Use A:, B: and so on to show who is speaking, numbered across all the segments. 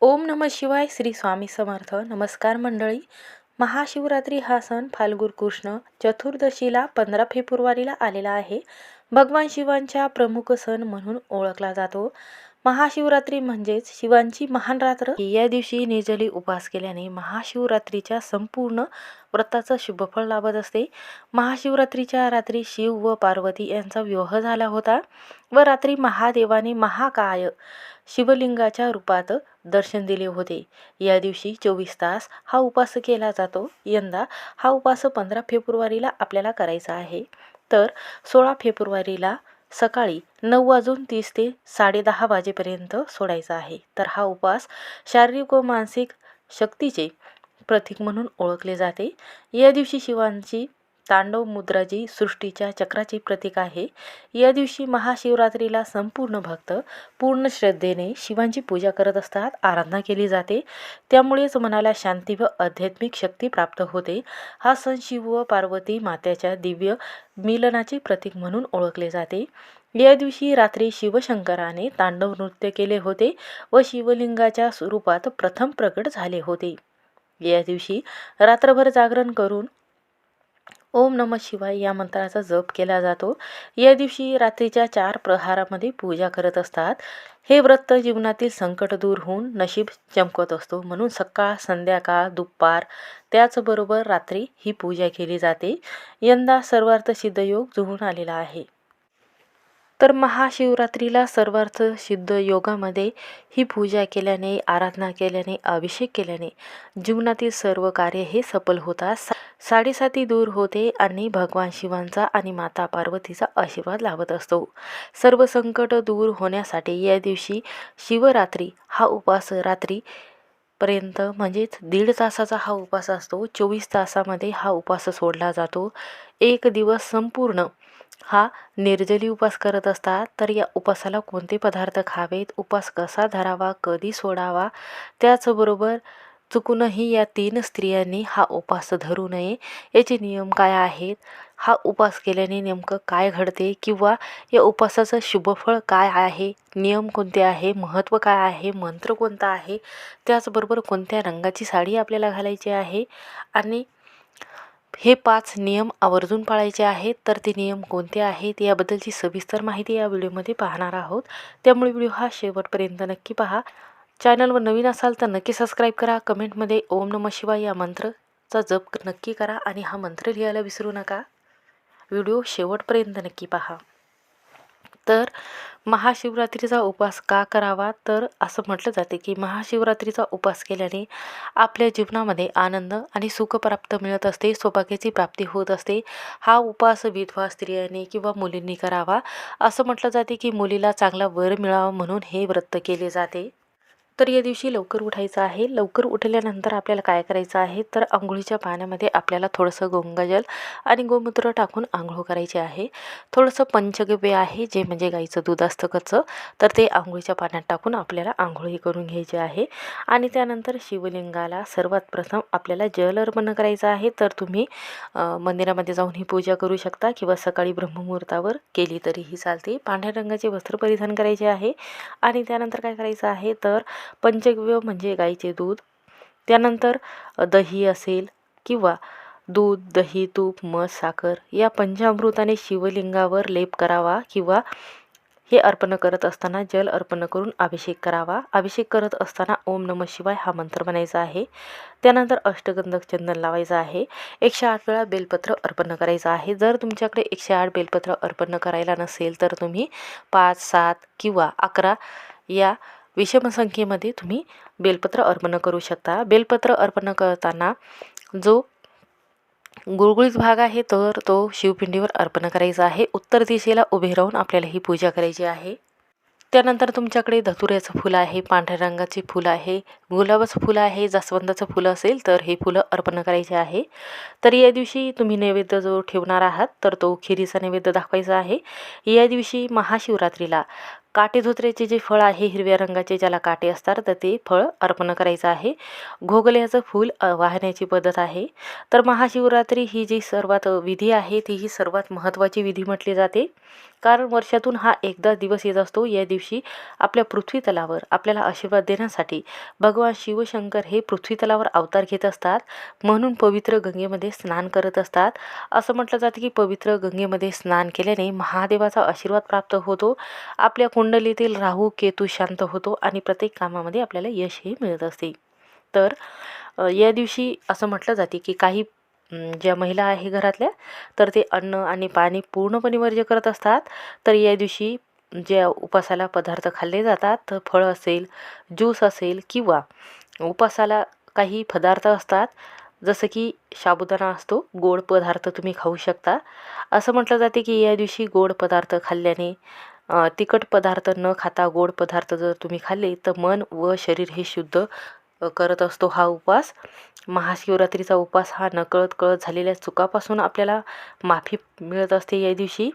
A: ओम नम शिवाय श्री स्वामी समर्थ. नमस्कार मंडळी. महाशिवरात्री हा सण फाल्गुन कृष्ण चतुर्दशीला पंधरा फेब्रुवारीला आलेला आहे. भगवान शिवांच्या प्रमुख सण म्हणून ओळखला जातो. महाशिवरात्री म्हणजेच शिवांची महान रात्र. या दिवशी निर्जली उपास केल्याने महाशिवरात्रीच्या संपूर्ण व्रताचं शुभफळ लाभत असते. महाशिवरात्रीच्या रात्री शिव व पार्वती यांचा विवाह झाला होता व रात्री महादेवाने महाकाय शिवलिंगाच्या रूपात दर्शन दिले होते. या दिवशी चोवीस तास हा उपास केला जातो. यंदा हा उपास पंधरा फेब्रुवारीला आपल्याला करायचा आहे. तर सोळा फेब्रुवारीला सकाळी नऊ वाजून तीस ते साडेदहा वाजेपर्यंत सोडायचा आहे. तर हा उपवास शारीरिक व मानसिक शक्तीचे प्रतीक म्हणून ओळखले जाते. या दिवशी शिवांची तांडव मुद्रा जी सृष्टीच्या चक्राचे प्रतीक आहे. या दिवशी महाशिवरात्रीला संपूर्ण भक्त पूर्ण श्रद्धेने शिवांची पूजा करत असतात. आराधना केली जाते. त्यामुळेच मनाला शांती व आध्यात्मिक शक्ती प्राप्त होते. हा सण शिव व पार्वती मात्याच्या दिव्य मिलनाचे प्रतीक म्हणून ओळखले जाते. या दिवशी रात्री शिवशंकराने तांडव नृत्य केले होते व शिवलिंगाच्या स्वरूपात प्रथम प्रकट झाले होते. या दिवशी रात्रभर जागरण करून ओम नम शिवाय या मंत्राचा जप केला जातो. या दिवशी रात्रीच्या चार प्रहारामध्ये पूजा करत असतात. हे व्रत जीवनातील संकट दूर होऊन नशीब चमकत असतो. म्हणून सकाळ संध्याकाळ दुपार त्याचबरोबर रात्री ही पूजा केली जाते. यंदा सर्वार्थ सिद्धयोग जुळून आलेला आहे. तर महाशिवरात्रीला सर्वार्थ सिद्ध योगामध्ये ही पूजा केल्याने आराधना केल्याने अभिषेक केल्याने जीवनातील सर्व कार्य हे सफल होतात. सा साडेसाती दूर होते आणि भगवान शिवांचा आणि माता पार्वतीचा आशीर्वाद लाभत असतो. सर्व संकट दूर होण्यासाठी या दिवशी शिवरात्री हा उपास रात्री पर्यंत म्हणजेच दीड तासाचा हा उपवास असतो. चोवीस तासामध्ये हा उपवास सोडला जातो. एक दिवस संपूर्ण हा निर्जली उपास करत असतात तर या उपासाला कोणते पदार्थ खावेत उपास कसा धरावा कधी सोडावा त्याचबरोबर चुकूनही या तीन स्त्रियांनी हा उपास धरू नये याचे नियम काय आहेत? हा उपास केल्याने नेमकं काय घडते किंवा या उपासाचं शुभफळ काय आहे? नियम कोणते आहे? महत्त्व काय आहे? मंत्र कोणता आहे? त्याचबरोबर कोणत्या रंगाची साडी आपल्याला घालायची आहे? आणि हे पाच नियम आवर्जून पाळायचे आहेत. तर ते नियम कोणते आहेत? याबद्दलची सविस्तर माहिती या व्हिडिओमध्ये पाहणार आहोत. त्यामुळे व्हिडिओ हा शेवटपर्यंत नक्की पहा. चॅनलवर नवीन असाल तर नक्की सबस्क्राईब करा. कमेंटमध्ये ओम नम शिवाय या मंत्रचा जप नक्की करा आणि हा मंत्र लिहायला विसरू नका. व्हिडिओ शेवटपर्यंत नक्की पहा. तर महाशिवरात्रीचा उपवास का करावा? तर असं म्हटलं जाते की महाशिवरात्रीचा उपवास केल्याने आपल्या जीवनामध्ये आनंद आणि सुख प्राप्त मिळत असते सौभाग्याची प्राप्ती होत असते. हा उपवास विधवा स्त्रियांनी किंवा मुलींनी करावा. असं म्हटलं जाते की मुलीला चांगला वर मिळावा म्हणून हे व्रत केले जाते. तर या दिवशी लवकर उठायचं आहे. लवकर उठल्यानंतर आपल्याला काय करायचं आहे? तर आंघोळीच्या पाण्यामध्ये आपल्याला थोडंसं गंगाजल आणि गोमूत्र टाकून आंघोळ करायचे आहे. थोडंसं पंचगव्य आहे जे म्हणजे गाईचं दूध असतं कच्चं. तर ते आंघोळीच्या पाण्यात टाकून आपल्याला आंघोळी करून घ्यायची आहे. आणि त्यानंतर शिवलिंगाला सर्वात प्रथम आपल्याला जल अर्पण करायचं आहे. तर तुम्ही मंदिरामध्ये जाऊन ही पूजा करू शकता किंवा सकाळी ब्रह्ममुहूर्तावर केली तरीही चालते. पांढऱ्या रंगाचे वस्त्र परिधान करायचे आहे. आणि त्यानंतर काय करायचं आहे? तर पंचगव्य म्हणजे गाईचे दूध. त्यानंतर दही असेल किंवा दूध दही तूप मध साखर या पंचामृताने शिवलिंगावर लेप करावा किंवा हे अर्पण करत असताना जल अर्पण करून अभिषेक करावा. अभिषेक करत असताना ओम नम शिवाय हा मंत्र म्हणायचा आहे. त्यानंतर अष्टगंधक चंदन लावायचं आहे. एकशे आठ वेळा बेलपत्र अर्पण करायचं आहे. जर तुमच्याकडे एकशे आठ बेलपत्र अर्पण करायला नसेल तर तुम्ही पाच सात किंवा अकरा या विषमसंख्येमध्ये तुम्ही बेलपत्र अर्पण करू शकता. बेलपत्र अर्पण करताना जो गुळगुळीत भाग आहे तर तो शिवपिंडीवर अर्पण करायचा आहे. उत्तर दिशेला उभे राहून आपल्याला ही पूजा करायची आहे. त्यानंतर तुमच्याकडे धतुऱ्याचं फुलं आहे पांढऱ्या रंगाची फुलं आहे गुलाबाचं फुलं आहे जास्वंदाचं फुलं असेल तर हे फुलं अर्पण करायचे आहे. तर या दिवशी तुम्ही नैवेद्य जो ठेवणार आहात तर तो खिरीचा नैवेद्य दाखवायचा आहे. या दिवशी महाशिवरात्रीला काटेधोत्र्याचे जे फळ आहे हिरव्या रंगाचे ज्याला काटे असतात तर ते फळ अर्पण करायचं आहे. घोगल्याचं फूल वाहण्याची पद्धत आहे. तर महाशिवरात्री ही जी सर्वात विधी आहे ती ही सर्वात महत्त्वाची विधी म्हटली जाते. कारण वर्षातून हा एकदा दिवस येत असतो. या दिवशी आपल्या पृथ्वी तलावर आपल्याला आशीर्वाद देण्यासाठी भगवान शिवशंकर हे पृथ्वी तलावर अवतार घेत असतात. म्हणून पवित्र गंगेमध्ये स्नान करत असतात. असं म्हटलं जातं की पवित्र गंगेमध्ये स्नान केल्याने महादेवाचा आशीर्वाद प्राप्त होतो. आपल्या कुंडलीतील राहू केतू शांत होतो आणि प्रत्येक कामामध्ये आपल्याला यशही मिळत असते. तर या दिवशी असं म्हटलं जाते की काही ज्या महिला आहे घरातल्या तर ते अन्न आणि पाणी पूर्णपणे वर्ज्य करत असतात. तर या दिवशी ज्या उपासाला पदार्थ खाल्ले जातात तर असेल ज्यूस असेल किंवा उपासाला काही पदार्थ असतात जसं की साबुदाणा असतो गोड पदार्थ तुम्ही खाऊ शकता. असं म्हटलं जाते की या दिवशी गोड पदार्थ खाल्ल्याने तिखट पदार्थ न खाता गोड पदार्थ जर तुम्ही खाल्ले तर मन व शरीर हे शुद्ध करत असतो हा उपवास. महाशिवरात्रीचा उपवास हा नकळत कळत झालेल्या चुकापासून आपल्याला माफी मिळत असते या दिवशी.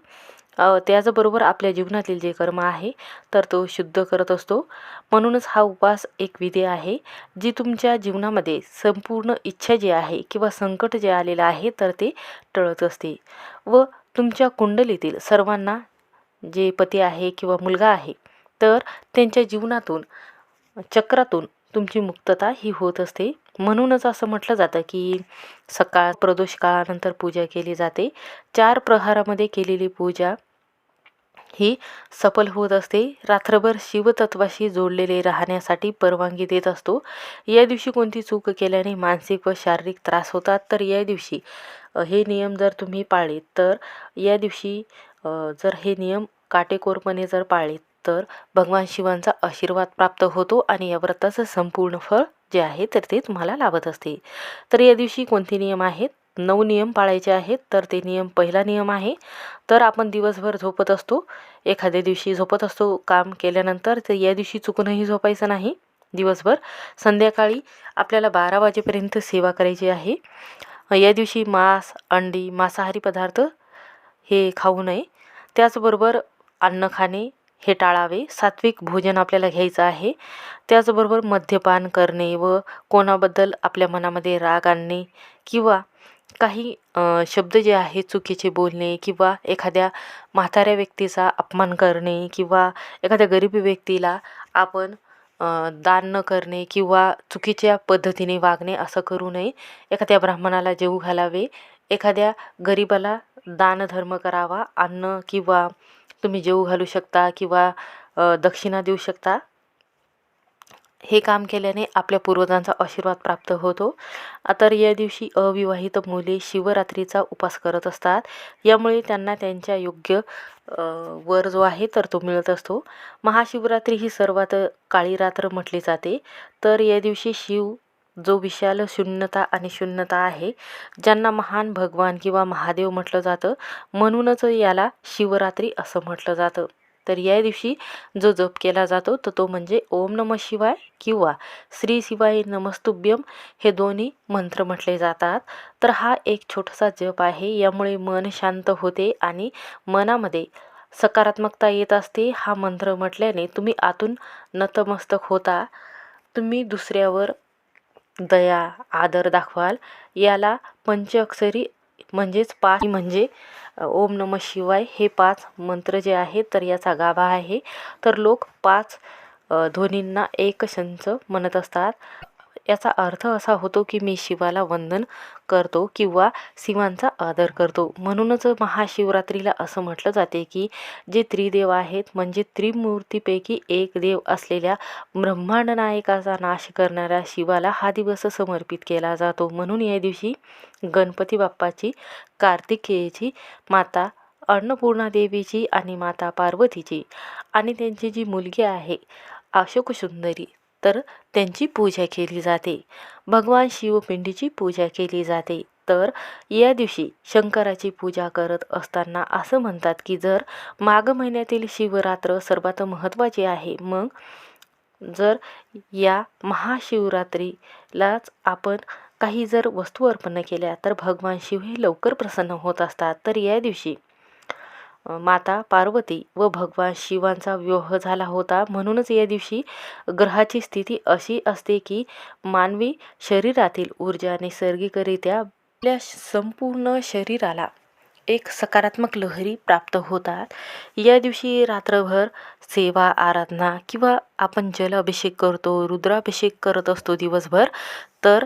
A: त्याचबरोबर आपल्या जीवनातील जे कर्म आहे तर तो शुद्ध करत असतो. म्हणूनच हा उपवास एक विधी आहे जी तुमच्या जीवनामध्ये संपूर्ण इच्छा जी आहे किंवा संकट जे आलेलं आहे तर ते टळत असते. व तुमच्या कुंडलीतील सर्वांना जे पती आहे किंवा मुलगा आहे तर त्यांच्या जीवनातून चक्रातून तुमची मुक्तता ही होत असते. म्हणूनच असं म्हटलं जातं की सकाळ प्रदोष काळानंतर पूजा केली जाते. चार प्रहारामध्ये केलेली पूजा ही सफल होत असते. रात्रभर शिवतत्वाशी जोडलेले राहण्यासाठी परवानगी देत असतो. या दिवशी कोणती चूक केल्याने मानसिक व शारीरिक त्रास होतात? तर या दिवशी हे नियम जर तुम्ही पाळले तर या दिवशी जर हे नियम काटेकोरपणे जर पाळले तर भगवान शिवांचा आशीर्वाद प्राप्त होतो आणि या व्रताचं संपूर्ण फळ जे आहे तर ते तुम्हाला लाभत असते. तर या दिवशी कोणते नियम आहेत? नऊ नियम पाळायचे आहेत तर ते नियम पहिला नियम आहे तर आपण दिवसभर झोपत असतो. एखाद्या दिवशी झोपत असतो काम केल्यानंतर तर या दिवशी चुकूनही झोपायचं नाही. दिवसभर संध्याकाळी आपल्याला बारा वाजेपर्यंत सेवा करायची आहे. या दिवशी मांस अंडी मांसाहारी पदार्थ हे खाऊ नये. त्याचबरोबर अन्न खाणे हे टाळावे. सात्विक भोजन आपल्याला घ्यायचं आहे. त्याचबरोबर मद्यपान करणे व कोणाबद्दल आपल्या मनामध्ये राग आणणे किंवा काही शब्द जे आहे चुकीचे बोलणे किंवा एखाद्या म्हाताऱ्या व्यक्तीचा अपमान करणे किंवा एखाद्या गरीब व्यक्तीला आपण दान न करणे किंवा चुकीच्या पद्धतीने वागणे असं करू नये. एखाद्या ब्राह्मणाला जेवू घालावे. एखाद्या गरिबाला दानधर्म करावा अन्न किंवा तुम्ही जेऊ घालू शकता किंवा दक्षिणा देऊ शकता. हे काम केल्याने आपल्या पूर्वजांचा आशीर्वाद प्राप्त होतो. तर या दिवशी अविवाहित मुले शिवरात्रीचा उपास करत असतात. यामुळे त्यांना त्यांच्या योग्य वर जो आहे तर तो मिळत असतो. महाशिवरात्री ही सर्वात काळी रात्र म्हटली जाते. तर या दिवशी शिव जो विशाल शून्यता आणि शून्यता आहे ज्यांना महान भगवान किंवा महादेव म्हटलं जातं म्हणूनच याला शिवरात्री असं म्हटलं जातं. तर या दिवशी जो जप केला जातो तर तो म्हणजे ओम नम शिवाय किंवा श्री शिवाय नमस्तुभ्यम हे दोन्ही मंत्र म्हटले जातात. तर हा एक छोटासा जप आहे यामुळे मन शांत होते आणि मनामध्ये सकारात्मकता येत असते. हा मंत्र म्हटल्याने तुम्ही आतून नतमस्तक होता. तुम्ही दुसऱ्यावर दया आदर दाखवाल. याला पंचअक्षरी म्हणजेच पाच म्हणजे ओम नम शिवाय हे पाच मंत्र जे आहेत तर याचा गाभा आहे. तर लोक पाच ध्वनींना एक संच म्हणत असतात. याचा अर्थ असा होतो की मी शिवाला वंदन करतो किंवा शिवांचा आदर करतो. म्हणूनच महाशिवरात्रीला असं म्हटलं जाते की जे त्रिदेव आहेत म्हणजे त्रिमूर्तीपैकी एक देव असलेल्या ब्रह्मांड नायकाचा नाश करणाऱ्या शिवाला हा दिवस समर्पित केला जातो. म्हणून या दिवशी गणपती बाप्पाची कार्तिकेयची माता अन्नपूर्णा देवीची आणि माता पार्वतीची आणि त्यांची जी मुलगी आहे अशोकसुंदरी तर त्यांची पूजा केली जाते. भगवान शिवपिंडीची पूजा केली जाते. तर या दिवशी शंकराची पूजा करत असताना असं म्हणतात की जर माघ महिन्यातील शिवरात्र सर्वात महत्त्वाची आहे मग जर या महाशिवरात्रीलाच आपण काही जर वस्तू अर्पण केल्या तर भगवान शिव हे लवकर प्रसन्न होत असतात. तर या दिवशी माता पार्वती व भगवान शिवांचा विवाह झाला होता. म्हणूनच या दिवशी ग्रहाची स्थिती अशी असते की मानवी शरीरातील ऊर्जा नैसर्गिकरित्या आपल्या संपूर्ण शरीराला एक सकारात्मक लहरी प्राप्त होतात. या दिवशी रात्रभर सेवा आराधना किंवा आपण जल अभिषेक करतो रुद्राभिषेक करत असतो दिवसभर तर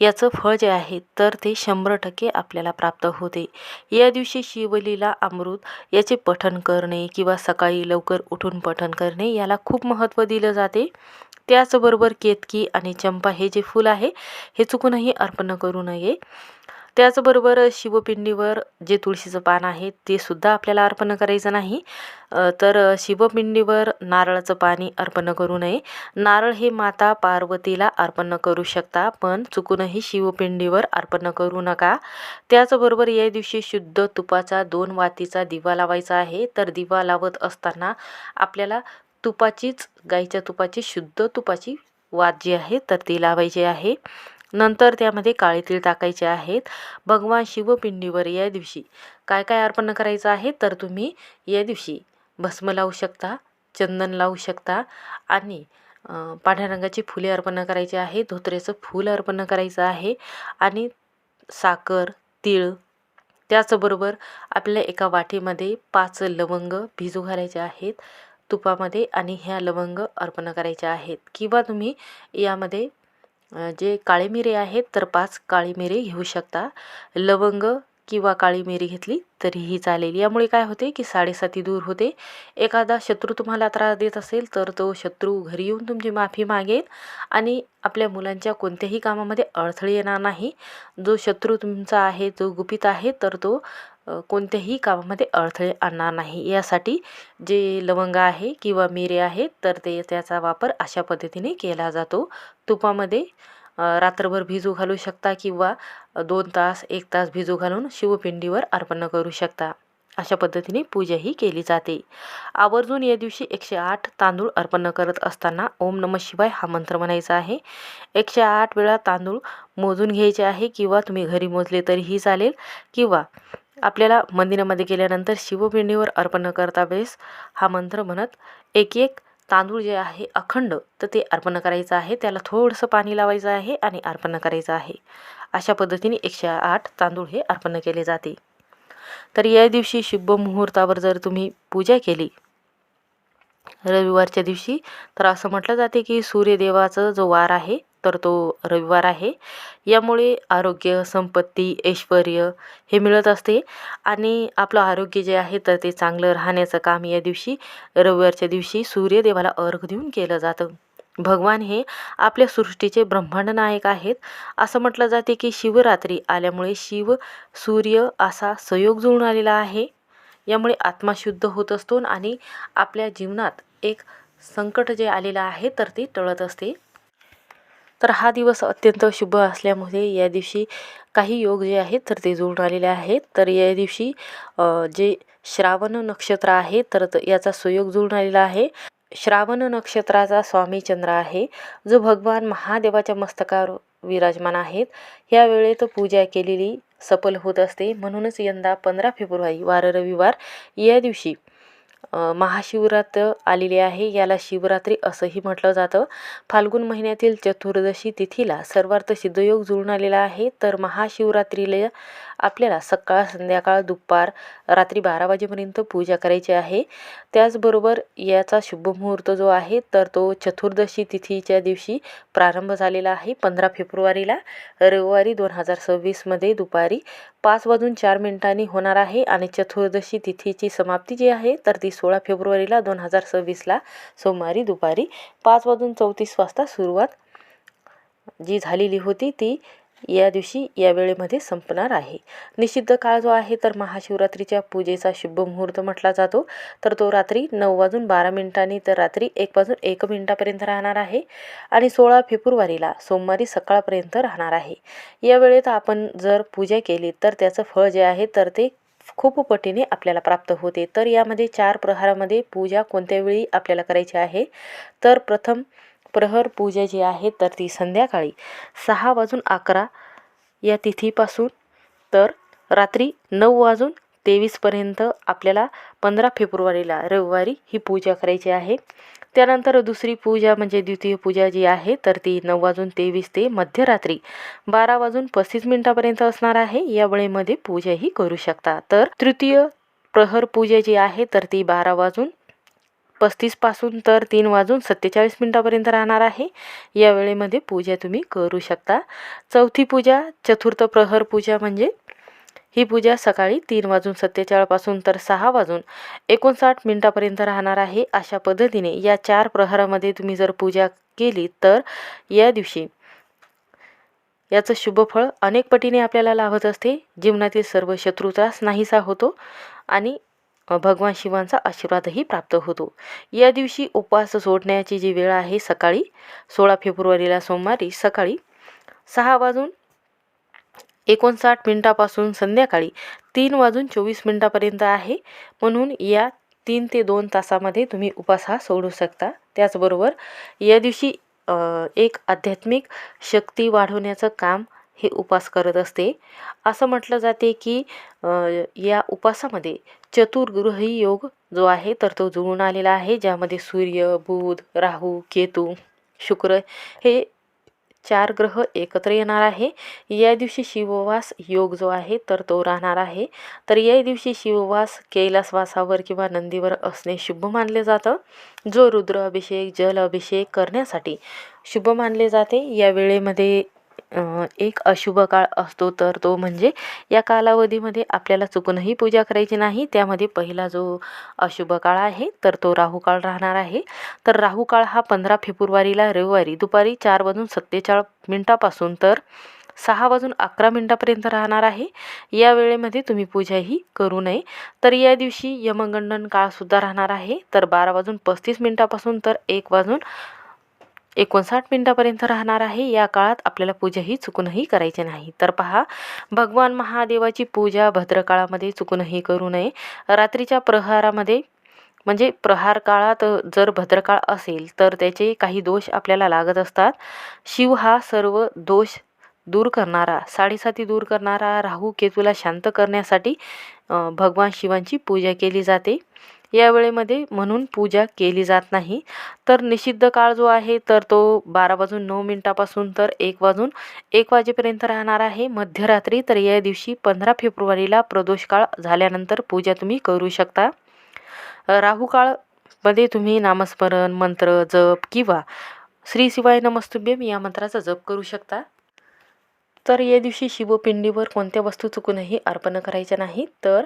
A: याचं फळ जे आहे तर ते शंभर टक्के आपल्याला प्राप्त होते. या दिवशी शिवलीला अमृत याचे पठण करणे किंवा सकाळी लवकर उठून पठण करणे याला खूप महत्त्व दिलं जाते. त्याचबरोबर केतकी आणि चंपा हे जे फूल आहे हे चुकूनही अर्पण करू नये. त्याचबरोबर शिवपिंडीवर जे तुळशीचं पान आहे ते सुद्धा आपल्याला अर्पण करायचं नाही. तर शिवपिंडीवर नारळाचं पाणी अर्पण करू नये. नारळ हे माता पार्वतीला अर्पण करू शकता पण चुकूनही शिवपिंडीवर अर्पण करू नका. त्याचबरोबर या दिवशी शुद्ध तुपाचा दोन वातीचा दिवा लावायचा आहे. तर दिवा लावत असताना आपल्याला तुपाचीच गाईच्या तुपाची शुद्ध तुपाची वात जी आहे तर ती लावायची आहे. नंतर त्यामध्ये काळे तीळ टाकायचे आहेत. भगवान शिवपिंडीवर या दिवशी काय काय अर्पण करायचं आहे तर तुम्ही या दिवशी भस्म लावू शकता चंदन लावू शकता आणि पांढऱ्या रंगाची फुले अर्पण करायची आहे. धोत्र्याचं फूल अर्पण करायचं आहे आणि साखर तीळ त्याचबरोबर आपल्या एका वाटीमध्ये पाच लवंग भिजू घालायचे आहेत तुपामध्ये आणि ह्या लवंग अर्पण करायच्या आहेत. किंवा तुम्ही यामध्ये जे काळे मिरे आहेत तर पाच काळी मिरे घेऊ शकता. लवंग किंवा काळी मिरी घेतली तरीही चालेल. यामुळे काय होते की साडेसाती दूर होते. एखादा शत्रू तुम्हाला त्रास देत असेल तर तो शत्रू घरी येऊन तुमची माफी मागेल आणि आपल्या मुलांच्या कोणत्याही कामामध्ये अडथळे येणार नाही. जो शत्रू तुमचा आहे जो गुपित आहे तर तो कोणत्याही कामामध्ये अडथळे आणणार नाही. यासाठी जे लवंग आहे किंवा मिरे आहेत तर ते त्याचा वापर अशा पद्धतीने केला जातो. तुपामध्ये रात्रभर भिजू घालू शकता किंवा दोन तास एक तास भिजू घालून शिवपिंडीवर अर्पण करू शकता. अशा पद्धतीने पूजाही केली जाते. आवर्जून या दिवशी एकशे आठ तांदूळ अर्पण करत असताना ओम नम शिवाय हा मंत्र म्हणायचा आहे. एकशे आठ वेळा तांदूळ मोजून घ्यायचे आहे किंवा तुम्ही घरी मोजले तरीही चालेल किंवा आपल्याला मंदिरामध्ये गेल्यानंतर शिवपिंडीवर अर्पण करता वेळेस हा मंत्र म्हणत एक एक तांदूळ जे आहे अखंड तर ते अर्पण करायचं आहे. त्याला थोडंसं पाणी लावायचं आहे आणि अर्पण करायचं आहे. अशा पद्धतीने एकशे आठ तांदूळ हे अर्पण केले जाते. तर या दिवशी शुभ मुहूर्तावर जर तुम्ही पूजा केली रविवारच्या दिवशी. तर असं म्हटलं जाते की सूर्यदेवाचा जो वार आहे तर तो रविवार आहे. यामुळे आरोग्य संपत्ती ऐश्वर हे मिळत असते आणि आपलं आरोग्य जे आहे तर ते चांगलं राहण्याचं काम या दिवशी रविवारच्या दिवशी सूर्यदेवाला अर्घ देऊन केलं जातं. भगवान हे आपल्या सृष्टीचे ब्रह्मांड नायक आहेत. असं म्हटलं जाते की शिवरात्री आल्यामुळे शिव सूर्य असा संयोग जुळून आलेला आहे. यामुळे आत्मा शुद्ध होत असतो आणि आपल्या जीवनात एक संकट जे आलेलं आहे तर ते टळत असते. तर हा दिवस अत्यंत शुभ असल्यामुळे या दिवशी काही योग जे आहेत तर ते जुळून आलेले आहेत. तर या दिवशी जे श्रावण नक्षत्र आहे तर याचा सुयोग जुळून आलेला आहे. श्रावण नक्षत्राचा स्वामी चंद्र आहे जो भगवान महादेवाच्या मस्तकावर विराजमान आहेत. यावेळेत वेळेत पूजा केलेली सफल होत असते. म्हणूनच यंदा पंधरा फेब्रुवारी वार रविवार या दिवशी महाशिवरात्र आलेली आहे. याला शिवरात्री असंही म्हटलं जातं. फाल्गुन महिन्यातील चतुर्दशी तिथीला सर्वार्थ सिद्धयोग जुळून आलेला आहे. तर महाशिवरात्रीला आपल्याला सकाळ संध्याकाळ दुपार रात्री बारा वाजेपर्यंत पूजा करायची आहे. त्याचबरोबर याचा शुभ मुहूर्त जो आहे तर तो चतुर्दशी तिथीच्या दिवशी प्रारंभ झालेला आहे पंधरा फेब्रुवारीला. रविवारी दोन हजार सव्वीसमध्ये दुपारी पाच वाजून चार मिनिटांनी होणार आहे आणि चतुर्दशी तिथीची समाप्ती जी आहे तर ती सोळा फेब्रुवारीला दोन हजार सव्वीसला सोमवारी दुपारी पाच वाजून चौतीस वाजता सुरुवात जी झालेली होती ती या दिवशी या वेळेमध्ये संपणार आहे. निषिद्ध काळ जो आहे तर महाशिवरात्रीच्या पूजेचा शुभ मुहूर्त म्हटला जातो. तर तो रात्री नऊ वाजून बारा मिनिटांनी तर रात्री एक वाजून एक मिनिटापर्यंत राहणार आहे आणि सोळा फेब्रुवारीला सोमवारी सकाळपर्यंत राहणार आहे. या वेळेत आपण जर पूजा केली तर त्याचं फळ जे आहे तर ते खूप पटीने आपल्याला प्राप्त होते. तर यामध्ये चार प्रहारामध्ये पूजा कोणत्या वेळी आपल्याला करायची आहे? तर प्रथम प्रहर पूजा जी आहे तर ती संध्याकाळी सहा वाजून अकरा या तिथीपासून तर रात्री नऊ वाजून तेवीसपर्यंत आपल्याला पंधरा फेब्रुवारीला रविवारी ही पूजा करायची आहे. त्यानंतर दुसरी पूजा म्हणजे द्वितीय पूजा जी आहे तर ती नऊ वाजून तेवीस ते मध्यरात्री बारा वाजून पस्तीस मिनिटापर्यंत असणार आहे. या वेळेमध्ये पूजाही करू शकता. तर तृतीय प्रहर पूजा जी आहे तर ती बारा वाजून पस्तीसपासून तर तीन वाजून सत्तेचाळीस मिनटापर्यंत राहणार आहे. या वेळेमध्ये पूजा तुम्ही करू शकता. चौथी पूजा चतुर्थ प्रहर पूजा म्हणजे ही पूजा सकाळी तीन वाजून सत्तेचाळपासून तर सहा वाजून एकोणसाठ मिनटापर्यंत राहणार आहे. अशा पद्धतीने या चार प्रहरामध्ये तुम्ही जर पूजा केली तर या दिवशी याचं शुभफळ अनेक पटीने आपल्याला लाभत असते. जीवनातील सर्व शत्रुत्रास नाहीसा होतो आणि भगवान शिवांचा आशीर्वादही प्राप्त होतो. या दिवशी उपवास सोडण्याची जी वेळ आहे सकाळी सोळा फेब्रुवारीला सोमवारी सकाळी सहा वाजून एकोणसाठ मिनटापासून संध्याकाळी तीन वाजून चोवीस मिनटापर्यंत आहे. म्हणून या तीन ते दोन तासामध्ये तुम्ही उपास हा सोडू शकता. त्याचबरोबर या दिवशी एक आध्यात्मिक शक्ती वाढवण्याचं काम हे उपास करत असते. असं म्हटलं जाते की या उपासामध्ये चतुर्ग्रही योग जो आहे तर तो जुळून आलेला आहे ज्यामध्ये सूर्य बुध राहू केतू शुक्र हे चार ग्रह एकत्र येणार आहे. या दिवशी शिववास योग जो आहे तर तो राहणार आहे. तर या दिवशी शिववास कैलासवासावर किंवा नंदीवर असणे शुभ मानले जातं. जो रुद्र अभिषेक जल अभिषेक करण्यासाठी शुभ मानले जाते. या वेळेमध्ये एक अशुभ काळ असतो तर तो म्हणजे या कालावधीमध्ये आपल्याला चुकूनही पूजा करायची नाही. त्यामध्ये पहिला जो अशुभ काळ आहे तर तो राहू काळ राहणार आहे. तर राहू काळ हा पंधरा फेब्रुवारीला रविवारी दुपारी चार वाजून सत्तेचाळ मिनटापासून तर सहा वाजून अकरा मिनटापर्यंत राहणार आहे. या वेळेमध्ये तुम्ही पूजाही करू नये. तर या दिवशी यमगंडन काळसुद्धा राहणार आहे. तर बारा वाजून पस्तीस मिनटापासून तर एक वाजून एकोणसाठ मिनटापर्यंत राहणार आहे. या काळात आपल्याला पूजाही चुकूनही करायची नाही. तर पहा भगवान महादेवाची पूजा भद्रकाळामध्ये चुकूनही करू नये. रात्रीच्या प्रहारामध्ये म्हणजे प्रहार काळात जर भद्रकाळ असेल तर त्याचे काही दोष आपल्याला लागत असतात. शिव हा सर्व दोष दूर करणारा साडेसाती दूर करणारा राहू केतूला शांत करण्यासाठी भगवान शिवांची पूजा केली जाते. या वेळेमध्ये म्हणून पूजा केली जात नाही. तर निषिद्ध काळ जो आहे तर तो बारा वाजून नऊ मिनटापासून तर एक वाजून एक वाजेपर्यंत राहणार आहे. मध्यरात्री तर या दिवशी पंधरा फेब्रुवारीला प्रदोष काळ झाल्यानंतर पूजा तुम्ही करू शकता. राहू काळमध्ये तुम्ही नामस्मरण मंत्र जप किंवा श्री शिवाय नमस्तुभ्यम या मंत्राचा जप करू शकता. तर या दिवशी शिवपिंडीवर कोणत्या वस्तू चुकूनही अर्पण करायच्या नाही. तर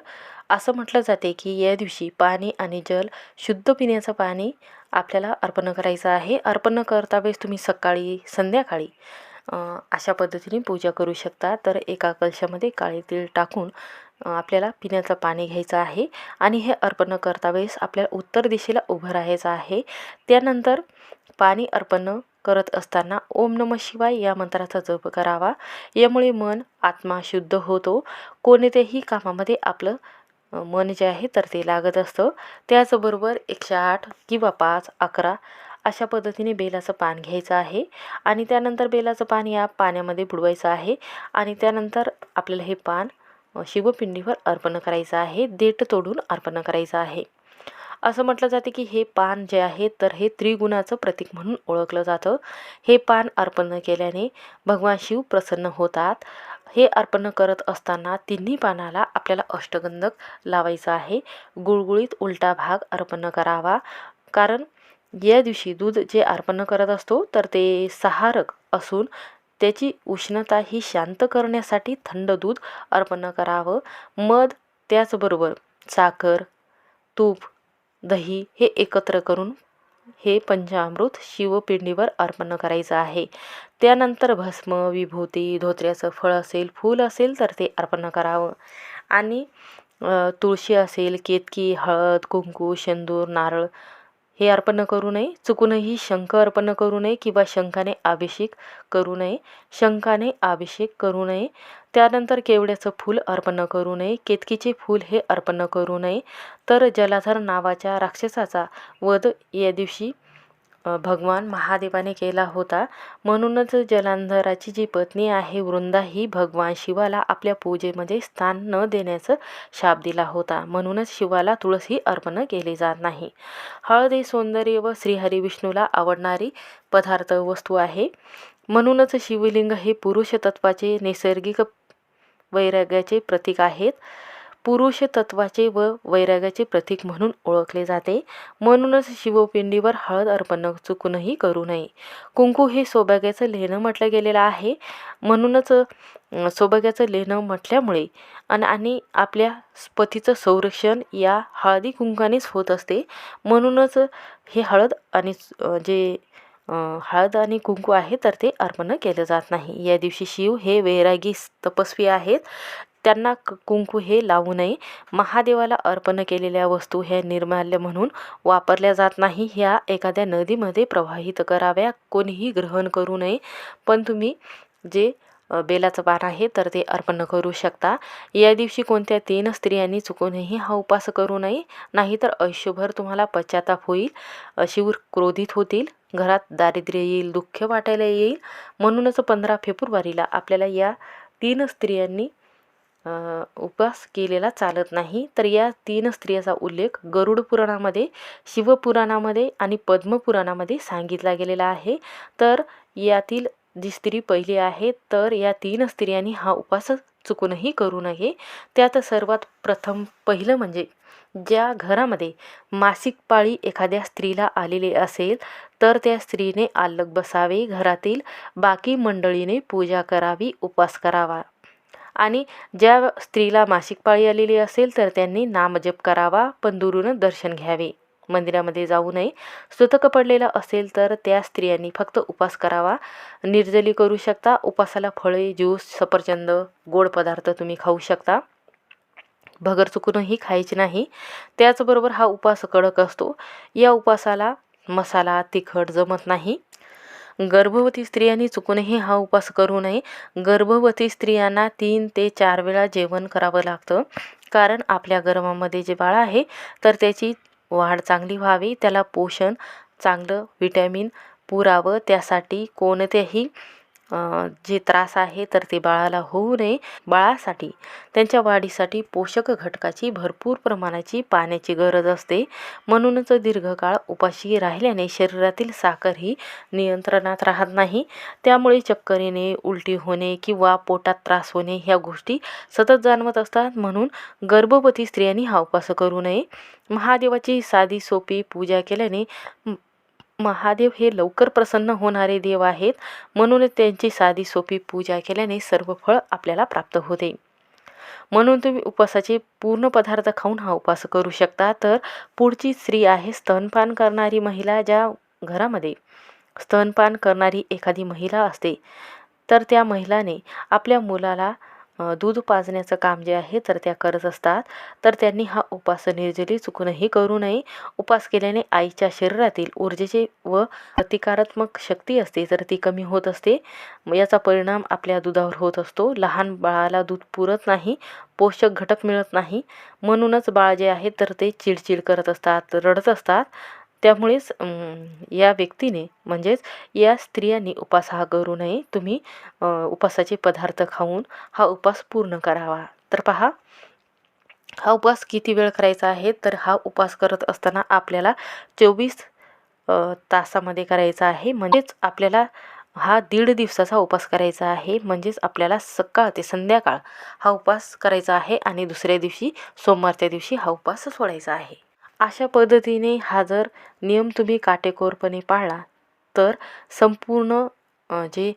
A: असं म्हटलं जाते की या दिवशी पाणी आणि जल शुद्ध पिण्याचं पाणी आपल्याला अर्पण करायचं आहे. अर्पण करता वेळेस तुम्ही सकाळी संध्याकाळी अशा पद्धतीने पूजा करू शकता. तर एका कलशामध्ये काळे तीळ टाकून आपल्याला पिण्याचं पाणी घ्यायचं आहे. आणि हे अर्पण करता वेळेस आपल्याला उत्तर दिशेला उभं राहायचं आहे. त्यानंतर पाणी अर्पण करत असताना ओम नम शिवाय या मंत्राचा जप करावा. यामुळे मन आत्मा शुद्ध होतो. कोणत्याही कामामध्ये आपलं मन जे आहे तर ते लागत असतं. त्याचबरोबर एकशे आठ किंवा पाच अकरा अशा पद्धतीने बेलाचं पान घ्यायचं आहे. आणि त्यानंतर बेलाचं पान या पाण्यामध्ये बुडवायचं आहे. आणि त्यानंतर आपल्याला हे पान शिवपिंडीवर अर्पण करायचं आहे. देठ तोडून अर्पण करायचं आहे. असं म्हटलं जाते की हे पान जे आहे तर हे त्रिगुणाचं प्रतीक म्हणून ओळखलं जातं. हे पान अर्पण केल्याने भगवान शिव प्रसन्न होतात. हे अर्पण करत असताना तिन्ही पानाला आपल्याला अष्टगंधक लावायचं आहे. गुळगुळीत उलटा भाग अर्पण करावा. कारण या दिवशी दूध जे अर्पण करत असतो तर ते सहारक असून त्याची उष्णता ही शांत करण्यासाठी थंड दूध अर्पण करावं. मध त्याचबरोबर साखर तूप दही हे एकत्र करून हे पंचामृत शिवपिंडीवर अर्पण करायचं आहे. त्यानंतर भस्म विभूती धोत्र्याचं फळ असेल फूल असेल तर ते अर्पण करावं. आणि तुळशी असेल केतकी हळद कुंकू शेंदूर नारळ हे अर्पण करू नये. चुकूनही शंख अर्पण करू नये किंवा शंखाने अभिषेक करू नये. शंखाने अभिषेक करू नये. त्यानंतर केवड्याचं फूल अर्पण करू नये केतकीचे फूल हे अर्पण करू नये. तर जलाधर नावाच्या राक्षसाचा वध या दिवशी भगवान महादेवाने केला होता. म्हणूनच जलांधराची जी पत्नी आहे वृंदा ही भगवान शिवाला आपल्या पूजेमध्ये स्थान न देण्याचं शाप दिला होता. म्हणूनच शिवाला तुळस ही अर्पण केली जात नाही. हळद सौंदर्य व श्रीहरी विष्णूला आवडणारी पदार्थ वस्तू आहे. म्हणूनच शिवलिंग हे पुरुष तत्वाचे नैसर्गिक वैराग्याचे प्रतीक आहेत. पुरुष तत्वाचे व वैराग्याचे प्रतीक म्हणून ओळखले जाते. म्हणूनच शिवपिंडीवर हळद अर्पण चुकूनही करू नये. कुंकू हे सौभाग्याचं लेणं म्हटलं गेलेलं आहे. म्हणूनच सौभाग्याचं लेणं म्हटल्यामुळे आणि आणि आपल्या पतीचं संरक्षण या हळदी कुंकानेच होत असते. म्हणूनच हे हळद आणि जे हळद आणि कुंकू आहे तर ते अर्पण केलं जात नाही. या दिवशी शिव हे वैरागी तपस्वी आहेत. त्यांना क कुंकू हे लावू नये. महादेवाला अर्पण केलेल्या वस्तू ह्या निर्माल्य म्हणून वापरल्या जात नाही. ह्या एखाद्या नदीमध्ये प्रवाहित कराव्या कोणीही ग्रहण करू नये. पण तुम्ही जे बेलाचं पान आहे तर ते अर्पण करू शकता. या दिवशी कोणत्या तीन स्त्रियांनी चुकूनही हा उपास करू नये. नाहीतर आयुष्यभर तुम्हाला पश्चाताप होईल. अ, शिव क्रोधित होतील. घरात दारिद्र्य येईल दुःख वाटायला येईल. म्हणूनच पंधरा फेब्रुवारीला आपल्याला या तीन स्त्रियांनी उपवास केलेला चालत नाही. तर या तीन स्त्रियाचा उल्लेख गरुड पुराणामध्ये शिवपुराणामध्ये आणि पद्मपुराणामध्ये सांगितला गेलेला आहे. तर यातील जी स्त्री पहिली आहे तर या तीन स्त्रियांनी हा उपास चुकूनही करू नये. त्यात सर्वात प्रथम पहिलं म्हणजे ज्या घरामध्ये मासिक पाळी एखाद्या स्त्रीला आलेली असेल तर त्या स्त्रीने आल्लग बसावे घरातील बाकी मंडळीने पूजा करावी उपवास करावा. आणि ज्या स्त्रीला मासिक पाळी आलेली असेल तर त्यांनी नामजप करावा पण दुरून दर्शन घ्यावे. मंदिरामध्ये जाऊ नये. सुतक पडलेला असेल तर त्या स्त्रियांनी फक्त उपास करावा. निर्जली करू शकता. उपासाला फळे ज्यूस सफरचंद गोड पदार्थ तुम्ही खाऊ शकता. भगर चुकूनही खायची नाही. त्याचबरोबर हा उपवास कडक असतो. या उपवासाला मसाला तिखट जमत नाही. गर्भवती स्त्रियांनी चुकूनही हा उपवास करू नये. गर्भवती स्त्रियांना तीन ते चार वेळा जेवण करावं लागतं. कारण आपल्या गर्भामध्ये जे बाळ आहे तर त्याची वाढ चांगली व्हावी त्याला पोषण चांगलं विटॅमिन पुरावं त्यासाठी कोणतेही जे त्रास आहे तर ते बाळाला होऊ नये. बाळासाठी त्यांच्या वाढीसाठी पोषक घटकाची भरपूर प्रमाणाची पाण्याची गरज असते. म्हणूनच दीर्घकाळ उपाशी राहिल्याने शरीरातील साखर ही नियंत्रणात राहत नाही. त्यामुळे चक्कर येणे उलटी होणे किंवा पोटात त्रास होणे ह्या गोष्टी सतत जाणवत असतात. म्हणून गर्भवती स्त्रियांनी हा उपास करू नये. महादेवाची साधी सोपी पूजा केल्याने महादेव हे लवकर प्रसन्न होणारे देव आहेत. म्हणून त्यांची साधी सोपी पूजा केल्याने सर्व फळ आपल्याला प्राप्त होते. म्हणून तुम्ही उपवासाचे पूर्ण पदार्थ खाऊन हा उपवास करू शकता. तर पुढची स्त्री आहे स्तनपान करणारी महिला ज्या घरामध्ये स्तनपान करणारी एखादी महिला असते. तर त्या महिलाने आपल्या मुलाला दूध पाजण्याचं काम जे आहे तर त्या करत असतात. तर त्यांनी हा उपास निर्जली चुकूनही करू नये. उपास केल्याने आईच्या शरीरातील ऊर्जेचे व प्रतिकारात्मक शक्ती असते तर ती कमी होत असते. याचा परिणाम आपल्या दुधावर होत असतो. लहान बाळाला दूध पुरत नाही पोषक घटक मिळत नाही. म्हणूनच बाळ जे आहे तर ते चिडचिड करत असतात रडत असतात. त्यामुळेच या व्यक्तीने म्हणजेच या स्त्रियांनी उपास हा करू नये. तुम्ही उपासाचे पदार्थ खाऊन हा उपवास पूर्ण करावा. तर पहा हा उपवास किती वेळ करायचा आहे? तर हा उपास करत असताना आपल्याला चोवीस तासामध्ये करायचा आहे. म्हणजेच आपल्याला हा दीड दिवसाचा उपास करायचा आहे. म्हणजेच आपल्याला सकाळ ते संध्याकाळ हा उपवास करायचा आहे आणि दुसऱ्या दिवशी सोमवारच्या दिवशी हा उपवास सोडायचा आहे. अशा पद्धतीने हा जर नियम तुम्ही काटेकोरपणे पाळला तर संपूर्ण जे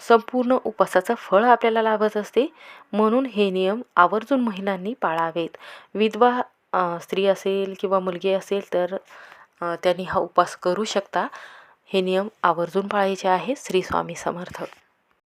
A: संपूर्ण उपवासाचं फळ आपल्याला लाभत असते. म्हणून हे नियम आवर्जून महिलांनी पाळावेत. विधवा स्त्री असेल किंवा मुलगी असेल तर त्यांनी हा उपवास करू शकता. हे नियम आवर्जून पाळायचे आहे. श्री स्वामी समर्थ.